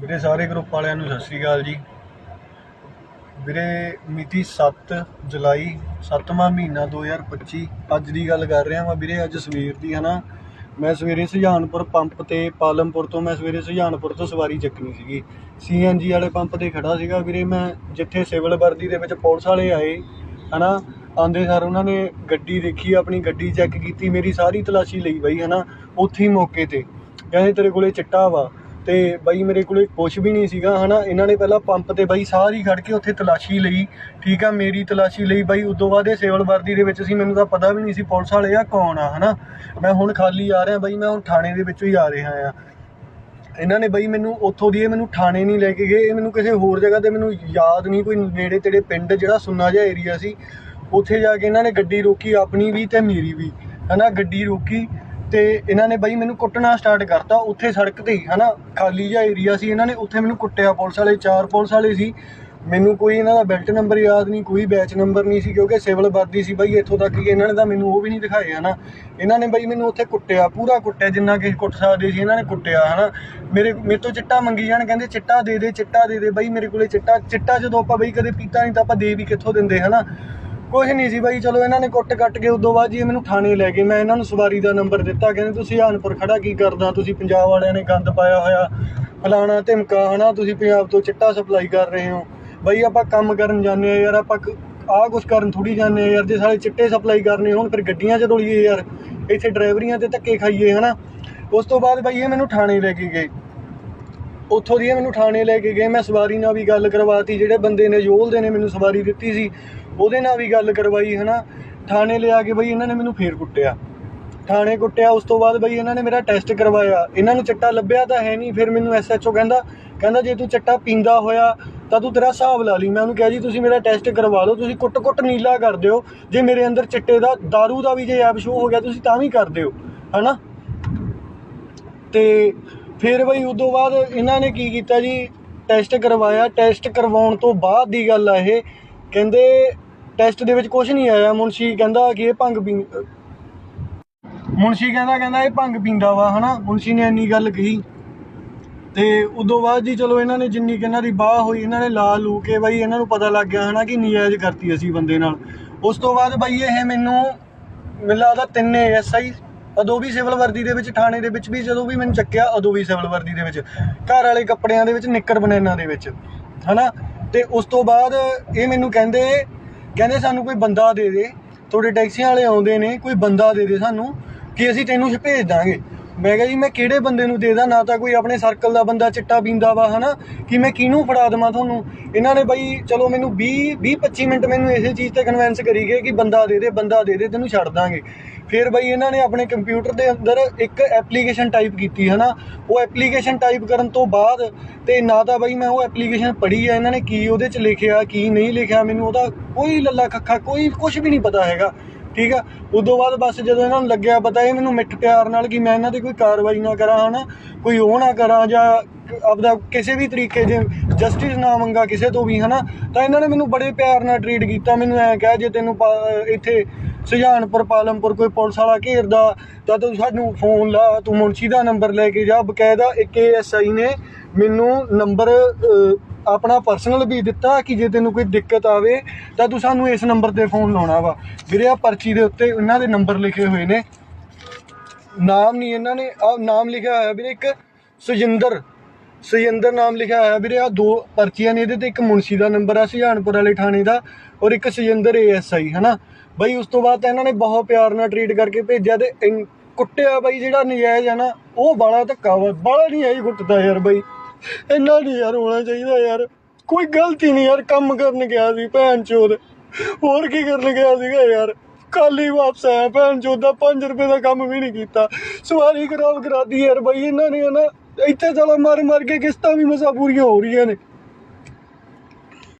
ਵੀਰੇ, ਸਾਰੇ ਗਰੁੱਪ ਵਾਲਿਆਂ ਨੂੰ ਸਤਿ ਸ੍ਰੀ ਅਕਾਲ ਜੀ। ਵੀਰੇ, ਮਿਤੀ 7 ਜੁਲਾਈ 7ਵਾਂ ਮਹੀਨਾ 2025 ਅੱਜ ਦੀ ਗੱਲ ਕਰ ਰਿਹਾ ਵਾਂ ਵੀਰੇ, ਅੱਜ ਸਵੇਰ ਦੀ, ਹਨਾ। ਮੈਂ ਸਵੇਰੇ ਸੁਜਾਨਪੁਰ ਪੰਪ ਤੇ ਪਾਲਮਪੁਰ ਤੋਂ, ਮੈਂ ਸਵੇਰੇ ਸੁਜਾਨਪੁਰ ਤੋਂ ਸਵਾਰੀ ਚੱਕਣੀ ਸੀਗੀ। ਸੀਐਨਜੀ ਵਾਲੇ ਪੰਪ ਤੇ ਖੜਾ ਸੀਗਾ ਵੀਰੇ ਮੈਂ, ਜਿੱਥੇ ਸਿਵਲ ਵਰਦੀ ਦੇ ਵਿੱਚ ਪੁਲਿਸ ਵਾਲੇ ਆਏ, ਹਨਾ। ਆਂਦੇ ਸਰ, ਉਹਨਾਂ ਨੇ ਗੱਡੀ ਦੇਖੀ, ਆਪਣੀ ਗੱਡੀ ਚੈੱਕ ਕੀਤੀ, ਮੇਰੀ ਸਾਰੀ ਤਲਾਸ਼ੀ ਲਈ ਬਈ, ਹਨਾ, ਉੱਥੇ ਹੀ ਮੌਕੇ ਤੇ। ਕਹਿੰਦੇ, ਤੇਰੇ ਕੋਲੇ ਚਿੱਟਾ ਵਾ। ਤੇ ਬਾਈ ਮੇਰੇ ਕੋਲੇ ਕੁਝ ਵੀ ਨਹੀਂ ਸੀਗਾ, ਹਨਾ? ਇਹਨਾਂ ਨੇ ਪਹਿਲਾਂ ਪੰਪ ਤੇ ਬਾਈ ਸਾਰੀ ਖੜ ਕੇ ਉੱਥੇ ਤਲਾਸ਼ੀ ਲਈ, ਠੀਕ ਆ? ਮੇਰੀ ਤਲਾਸ਼ੀ ਲਈ ਬਾਈ, ਉਦੋਂ ਬਾਅਦ ਇਹ ਸੇਵਲ ਵਰਦੀ ਦੇ ਵਿੱਚ ਸੀ, ਮੈਨੂੰ ਤਾਂ ਪਤਾ ਵੀ ਨਹੀਂ ਸੀ ਪੁਲਿਸ ਵਾਲੇ ਆ ਕੌਣ ਆ, ਹਨਾ? ਮੈਂ ਹੁਣ ਖਾਲੀ ਆ ਰਿਹਾ ਬਾਈ, ਮੈਂ ਹੁਣ ਥਾਣੇ ਦੇ ਵਿੱਚੋਂ ਹੀ ਆ ਰਿਹਾ ਆ। ਇਹਨਾਂ ਨੇ ਬਈ ਮੈਨੂੰ ਉੱਥੋਂ ਦੀ ਇਹ ਮੈਨੂੰ ਥਾਣੇ ਨਹੀਂ ਲੈ ਕੇ ਗਏ, ਇਹ ਮੈਨੂੰ ਕਿਸੇ ਹੋਰ ਜਗ੍ਹਾ ਤੇ ਮੈਨੂੰ ਯਾਦ ਨਹੀਂ, ਕੋਈ ਨੇੜੇ ਤੇੜੇ ਪਿੰਡ ਜਿਹੜਾ ਸੁੰਨਾ ਜਿਹਾ ਏਰੀਆ ਸੀ, ਉੱਥੇ ਜਾ ਕੇ ਇਹਨਾਂ ਨੇ ਗੱਡੀ ਰੋਕੀ ਆਪਣੀ ਵੀ ਤੇ ਮੇਰੀ ਵੀ, ਹਨਾ? ਗੱਡੀ ਰੋਕੀ ਤੇ ਇਹਨਾਂ ਨੇ ਬਈ ਮੈਨੂੰ ਕੁੱਟਣਾ ਸਟਾਰਟ ਕਰਤਾ, ਉੱਥੇ ਸੜਕ ਤੇ ਹੀ, ਹਨਾ? ਖਾਲੀ ਜਿਹਾ ਏਰੀਆ ਸੀ ਇਹਨਾਂ ਨੇ, ਉੱਥੇ ਮੈਨੂੰ ਕੁੱਟਿਆ ਪੁਲਿਸ ਵਾਲੇ, ਚਾਰ ਪੁਲਿਸ ਵਾਲੇ ਸੀ। ਮੈਨੂੰ ਕੋਈ ਇਹਨਾਂ ਦਾ ਬੈਲਟ ਨੰਬਰ ਯਾਦ ਨਹੀਂ, ਕੋਈ ਬੈਚ ਨੰਬਰ ਨਹੀਂ ਸੀ, ਕਿਉਂਕਿ ਸਿਵਲ ਵਰਦੀ ਸੀ ਬਈ, ਇੱਥੋਂ ਤੱਕ ਕਿ ਇਹਨਾਂ ਨੇ ਤਾਂ ਮੈਨੂੰ ਉਹ ਵੀ ਨਹੀਂ ਦਿਖਾਏ, ਹਨਾ? ਇਹਨਾਂ ਨੇ ਬਈ ਮੈਨੂੰ ਉੱਥੇ ਕੁੱਟਿਆ, ਪੂਰਾ ਕੁੱਟਿਆ, ਜਿੰਨਾ ਕਿ ਕੁੱਟ ਸਕਦੇ ਸੀ, ਇਹਨਾਂ ਨੇ ਕੁੱਟਿਆ, ਹਨਾ? ਮੇਰੇ ਮੇਰੇ ਤੋਂ ਚਿੱਟਾ ਮੰਗੀ ਜਾਣ, ਕਹਿੰਦੇ ਚਿੱਟਾ ਦੇ ਦੇ, ਚਿੱਟਾ ਦੇ ਦੇ, ਬਈ ਮੇਰੇ ਕੋਲੇ ਚਿੱਟਾ ਚਿੱਟਾ ਜਦੋਂ ਆਪਾਂ ਬਈ ਕਦੇ ਪੀਤਾ ਨਹੀਂ ਤਾਂ ਆਪਾਂ ਦੇ ਵੀ ਕਿੱਥੋਂ ਦਿੰਦੇ, ਹਨਾ? ਕੁਝ ਨਹੀਂ ਸੀ ਬਾਈ, ਚਲੋ ਇਹਨਾਂ ਨੇ ਕੁੱਟ ਕੱਟ ਕੇ ਉਦੋਂ ਬਾਅਦ ਜੀ ਇਹ ਮੈਨੂੰ ਥਾਣੇ ਲੈ ਗਏ। ਮੈਂ ਇਹਨਾਂ ਨੂੰ ਸਵਾਰੀ ਦਾ ਨੰਬਰ ਦਿੱਤਾ, ਕਹਿੰਦੇ ਤੁਸੀਂ ਹਾਨਪੁਰ ਖੜਾ ਕੀ ਕਰਦਾ? ਤੁਸੀਂ ਪੰਜਾਬ ਵਾਲਿਆਂ ਨੇ ਗੰਦ ਪਾਇਆ ਹੋਇਆ, ਫਲਾਣਾ ਧਮਕਾ, ਹਨਾ? ਤੁਸੀਂ ਪੰਜਾਬ ਤੋਂ ਚਿੱਟਾ ਸਪਲਾਈ ਕਰ ਰਹੇ ਹੋ। ਬਾਈ, ਆਪਾਂ ਕੰਮ ਕਰਨ ਜਾਂਦੇ ਆ ਯਾਰ, ਆਪਾਂ ਆਹ ਕੁਛ ਕਰਨ ਥੋੜੀ ਜਾਂਦੇ ਆ ਯਾਰ, ਜੇ ਸਾਰੇ ਚਿੱਟੇ ਸਪਲਾਈ ਕਰਨੇ ਹੋਣ, ਫਿਰ ਗੱਡੀਆਂ 'ਚ ਰੋਲੀਏ ਯਾਰ। ਇੱਥੇ ਡਰਾਈਵਰੀਆਂ ਤੇ ਧੱਕੇ ਖਾਈਏ, ਹਨਾ? ਉਸ ਤੋਂ ਬਾਅਦ ਬਾਈ, ਇਹ ਮੈਨੂੰ ਥਾਣੇ ਲੈ ਕੇ ਗਏ। ਉੱਥੋਂ ਦੀ ਮੈਨੂੰ ਥਾਣੇ ਲੈ ਕੇ ਗਏ, ਮੈਂ ਸਵਾਰੀ ਨਾਲ ਵੀ ਗੱਲ ਕਰਵਾਤੀ, ਜਿਹੜੇ ਬੰਦੇ ਨੇ ਜੋਲਦੇ ਨੇ ਮੈਨੂੰ ਸਵਾਰੀ ਦਿੱਤੀ ਸੀ, ਉਹਦੇ ਨਾਲ ਵੀ ਗੱਲ ਕਰਵਾਈ, ਹਨਾ? ਥਾਣੇ ਲਿਆ ਕੇ ਬਈ ਇਹਨਾਂ ਨੇ ਮੈਨੂੰ ਫੇਰ ਕੁੱਟਿਆ। ਥਾਣੇ ਕੁੱਟਿਆ, ਉਸ ਤੋਂ ਬਾਅਦ ਬਈ ਇਹਨਾਂ ਨੇ ਮੇਰਾ ਟੈਸਟ ਕਰਵਾਇਆ। ਇਹਨਾਂ ਨੂੰ ਚੱਟਾ ਲੱਭਿਆ ਤਾਂ ਹੈ ਨਹੀਂ, ਫਿਰ ਮੈਨੂੰ ਐਸਐਚਓ ਕਹਿੰਦਾ ਕਹਿੰਦਾ ਜੇ ਤੂੰ ਚੱਟਾ ਪੀਂਦਾ ਹੋਇਆ, ਤਾਂ ਤੂੰ ਤੇਰਾ ਹਿਸਾਬ ਲਾ ਲਈ। ਮੈਂ ਉਹਨੂੰ ਕਿਹਾ ਜੀ, ਤੁਸੀਂ ਮੇਰਾ ਟੈਸਟ ਕਰਵਾ ਲਓ, ਤੁਸੀਂ ਕੁੱਟ-ਕੁੱਟ ਨੀਲਾ ਕਰ ਦਿਓ। ਜੇ ਮੇਰੇ ਅੰਦਰ ਚਿੱਟੇ ਦਾ दारू ਦਾ ਵੀ ਜੇ ਐਬ ਸ਼ੋ ਹੋ ਗਿਆ, ਤੁਸੀਂ ਤਾਂ ਵੀ ਕਰ ਦਿਓ, ਹਨਾ? ਤੇ ਫਿਰ ਬਈ ਉਦੋਂ ਬਾਅਦ ਇਹਨਾਂ ਨੇ ਕੀ ਕੀਤਾ ਜੀ? ਟੈਸਟ ਕਰਵਾਇਆ। ਟੈਸਟ ਕਰਵਾਉਣ ਤੋਂ ਬਾਅਦ ਦੀ ਗੱਲ ਆ ਇਹ। ਕਹਿੰਦੇ ਟੈਸਟ ਦੇ ਵਿੱਚ ਕੁਝ ਨਹੀਂ ਆਇਆ। ਮੁਨਸ਼ੀ ਕਹਿੰਦਾ ਕਿ ਇਹ ਭੰਗ ਪੀ ਮੁਨਸ਼ੀ ਕਹਿੰਦਾ ਕਹਿੰਦਾ ਇਹ ਭੰਗ ਪੀਂਦਾ ਵਾ, ਹਨਾ? ਮੁਨਸ਼ੀ ਨੇ ਇੰਨੀ ਗੱਲ ਕਹੀ। ਤੇ ਉਦੋਂ ਬਾਅਦ ਜੀ ਚਲੋ ਇਹਨਾਂ ਨੇ ਜਿੰਨੀ ਕਿ ਇਹਨਾਂ ਦੀ ਬਾਹ ਹੋਈ, ਇਹਨਾਂ ਨੇ ਲਾ ਲੂ ਕੇ ਬਾਈ ਇਹਨਾਂ ਨੂੰ ਪਤਾ ਲੱਗ ਗਿਆ, ਹਨਾ, ਕਿ ਨਜਾਇਜ਼ ਕਰਤੀ ਅਸੀਂ ਬੰਦੇ ਨਾਲ। ਉਸ ਤੋਂ ਬਾਅਦ ਬਾਈ ਇਹ ਮੈਨੂੰ ਮੈਨੂੰ ਲੱਗਦਾ ਤਿੰਨੇ ਐਸਆਈ ਉਦੋਂ ਵੀ ਸਿਵਲ ਵਰਦੀ ਦੇ ਵਿੱਚ, ਥਾਣੇ ਦੇ ਵਿੱਚ ਵੀ, ਜਦੋਂ ਵੀ ਮੈਨੂੰ ਚੱਕਿਆ ਉਦੋਂ ਵੀ ਸਿਵਲ ਵਰਦੀ ਦੇ ਵਿੱਚ। ਘਰ ਵਾਲੇ ਕੱਪੜਿਆਂ ਦੇ ਵਿੱਚ, ਨਿੱਕਰ ਬਨੈਨਾ ਦੇ ਵਿੱਚ। ਹਨਾ? ਤੇ ਉਸ ਤੋਂ ਬਾਅਦ ਇਹ ਮੈਨੂੰ ਕਹਿੰਦੇ ਕਹਿੰਦੇ ਸਾਨੂੰ ਕੋਈ ਬੰਦਾ ਦੇ ਦੇ। ਤੁਹਾਡੇ ਟੈਕਸੀਆਂ ਵਾਲੇ ਆਉਂਦੇ ਨੇ, ਕੋਈ ਬੰਦਾ ਦੇ ਦੇ ਸਾਨੂੰ, ਕਿ ਅਸੀਂ ਤੈਨੂੰ ਭੇਜ ਦਾਂਗੇ। ਮੈਂ ਕਿਹਾ ਜੀ, ਮੈਂ ਕਿਹੜੇ ਬੰਦੇ ਨੂੰ ਦੇ ਦਾਂ? ਨਾ ਤਾਂ ਕੋਈ ਆਪਣੇ ਸਰਕਲ ਦਾ ਬੰਦਾ ਚਿੱਟਾ ਪੀਂਦਾ ਵਾ, ਹਨਾ? ਕਿ ਮੈਂ ਕਿਹਨੂੰ ਫੜਾ ਦੇਵਾਂ ਤੁਹਾਨੂੰ? ਇਹਨਾਂ ਨੇ ਬਾਈ, ਚਲੋ ਮੈਨੂੰ 20 20 25 ਮਿੰਟ ਮੈਨੂੰ ਇਸੇ ਚੀਜ਼ ਤੇ ਕਨਵਿੰਸ ਕਰੀ ਗਏ ਕਿ ਬੰਦਾ ਦੇ ਦੇ, ਬੰਦਾ ਦੇ ਦੇ, ਤੈਨੂੰ ਛੱਡ ਦਾਂਗੇ। ਫਿਰ ਬਾਈ ਇਹਨਾਂ ਨੇ ਆਪਣੇ ਕੰਪਿਊਟਰ ਦੇ ਅੰਦਰ ਇੱਕ ਐਪਲੀਕੇਸ਼ਨ ਟਾਈਪ ਕੀਤੀ, ਹਨਾ? ਉਹ ਐਪਲੀਕੇਸ਼ਨ ਟਾਈਪ ਕਰਨ ਤੋਂ ਬਾਅਦ ਤੇ ਨਾ ਤਾਂ ਬਾਈ ਮੈਂ ਉਹ ਐਪਲੀਕੇਸ਼ਨ ਪੜ੍ਹੀ ਆ, ਇਹਨਾਂ ਨੇ ਕੀ ਉਹਦੇ ਚ ਲਿਖਿਆ, ਕੀ ਨਹੀਂ ਲਿਖਿਆ, ਮੈਨੂੰ ਉਹਦਾ ਕੋਈ ਲੱਲਾ ਖੱਖਾ ਕੋਈ ਕੁਝ ਵੀ ਨਹੀਂ ਪਤਾ ਹੈਗਾ। ਠੀਕ ਆ? ਉਦੋਂ ਬਾਅਦ ਬਸ ਜਦੋਂ ਇਹਨਾਂ ਨੂੰ ਲੱਗਿਆ ਪਤਾ ਇਹ ਮੈਨੂੰ ਮਿੱਠ ਪਿਆਰ ਨਾਲ ਕਿ ਮੈਂ ਇਹਨਾਂ ਤੇ ਕੋਈ ਕਾਰਵਾਈ ਨਾ ਕਰਾਂ ਹਨਾ, ਕੋਈ ਉਹ ਨਾ ਕਰਾਂ ਜਾਂ ਆਪਦਾ ਕਿਸੇ ਵੀ ਤਰੀਕੇ ਜੇ ਜਸਟਿਸ ਨਾ ਮੰਗਾ ਕਿਸੇ ਤੋਂ ਵੀ ਹਨਾ, ਤਾਂ ਇਹਨਾਂ ਨੇ ਮੈਨੂੰ ਬੜੇ ਪਿਆਰ ਨਾਲ ਟਰੀਟ ਕੀਤਾ, ਮੈਨੂੰ ਐਂ ਕਿਹਾ, ਜੇ ਤੈਨੂੰ ਪਾ- ਇੱਥੇ ਸੁਜਾਨਪੁਰ, ਪਾਲਮਪੁਰ ਕੋਈ ਪੁਲਿਸ ਵਾਲਾ ਘੇਰਦਾ, ਤਾਂ ਤੂੰ ਸਾਨੂੰ ਫੋਨ ਲਾ, ਤੂੰ ਮੁਨਸ਼ੀ ਦਾ ਨੰਬਰ ਲੈ ਕੇ ਜਾ, ਬਕਾਇਦਾ ਇੱਕ ਐਸਆਈ ਨੇ ਮੈਨੂੰ ਨੰਬਰ ਆਪਣਾ ਪਰਸਨਲ ਵੀ ਦਿੱਤਾ ਕਿ ਜੇ ਤੈਨੂੰ ਕੋਈ ਦਿੱਕਤ ਆਵੇ, ਤਾਂ ਤੂੰ ਸਾਨੂੰ ਇਸ ਨੰਬਰ ਤੇ ਫੋਨ ਲਾਉਣਾ ਵਾ। ਵੀਰੇ ਆ ਪਰਚੀ ਦੇ ਉੱਤੇ ਇਹਨਾਂ ਦੇ ਨੰਬਰ ਲਿਖੇ ਹੋਏ ਨੇ। ਨਾਮ ਨਹੀਂ ਇਹਨਾਂ ਨੇ ਆ ਨਾਮ ਲਿਖਿਆ ਹੋਇਆ ਵੀਰੇ ਇੱਕ ਸੁਜਿੰਦਰ। ਸੁਜਿੰਦਰ ਨਾਮ ਲਿਖਿਆ ਹੋਇਆ ਵੀਰੇ ਆ ਦੋ ਪਰਚੀਆਂ ਨੇ ਇਹਦੇ ਤੇ, ਇੱਕ ਮੁਨਸ਼ੀ ਦਾ ਨੰਬਰ ਆ, ਸੁਜਾਨਪੁਰ ਵਾਲੇ ਥਾਣੇ ਦਾ, ਔਰ ਇੱਕ ਸੁਜਿੰਦਰ ਏਐਸਆਈ ਹਨਾ? ਬਈ, ਉਸ ਤੋਂ ਬਾਅਦ ਤਾਂ ਇਹਨਾਂ ਨੇ ਬਹੁਤ ਪਿਆਰ ਨਾਲ ਟਰੀਟ ਕਰਕੇ ਭੇਜਿਆ ਤੇ ਕੁੱਟਿਆ ਬਈ, ਜਿਹੜਾ ਨਜਾਇਜ਼ ਆ ਨਾ, ਉਹ ਬਾਲਾ ਧੱਕਾ ਵਾ ਬਾਲਾ ਨਹੀਂ ਆਈ ਕੁੱਟਦਾ ਯਾਰ ਬਈ। ਇੰਨਾ ਨਹੀਂ ਯਾਰ ਹੋਣਾ ਚਾਹੀਦਾ ਯਾਰ। ਕੋਈ ਗਲਤੀ ਨਹੀਂ ਯਾਰ, ਕੰਮ ਕਰਨ ਗਿਆ ਸੀ ਭੈਣ ਚੋਦ। ਹੋਰ ਕੀ ਕਰਨ ਗਿਆ ਸੀਗਾ ਯਾਰ। ਕੱਲ ਹੀ ਵਾਪਸ ਆਇਆ, ਭੈਣ ਚੋਦ ਦਾ 5 ਰੁਪਏ ਦਾ ਕੰਮ ਵੀ ਨਹੀਂ ਕੀਤਾ। ਸਵਾਰੀ ਖਰਾਬ ਕਰਾਦੀ ਯਾਰ ਬਈ, ਇਹਨਾਂ ਨੇ ਨਾ ਇੱਥੇ ਚਲੋ ਮਰ ਮਰ ਕੇ ਕਿਸ਼ਤਾਂ ਵੀ ਮਸਾ ਪੂਰੀਆਂ ਹੋ ਰਹੀਆਂ ਨੇ।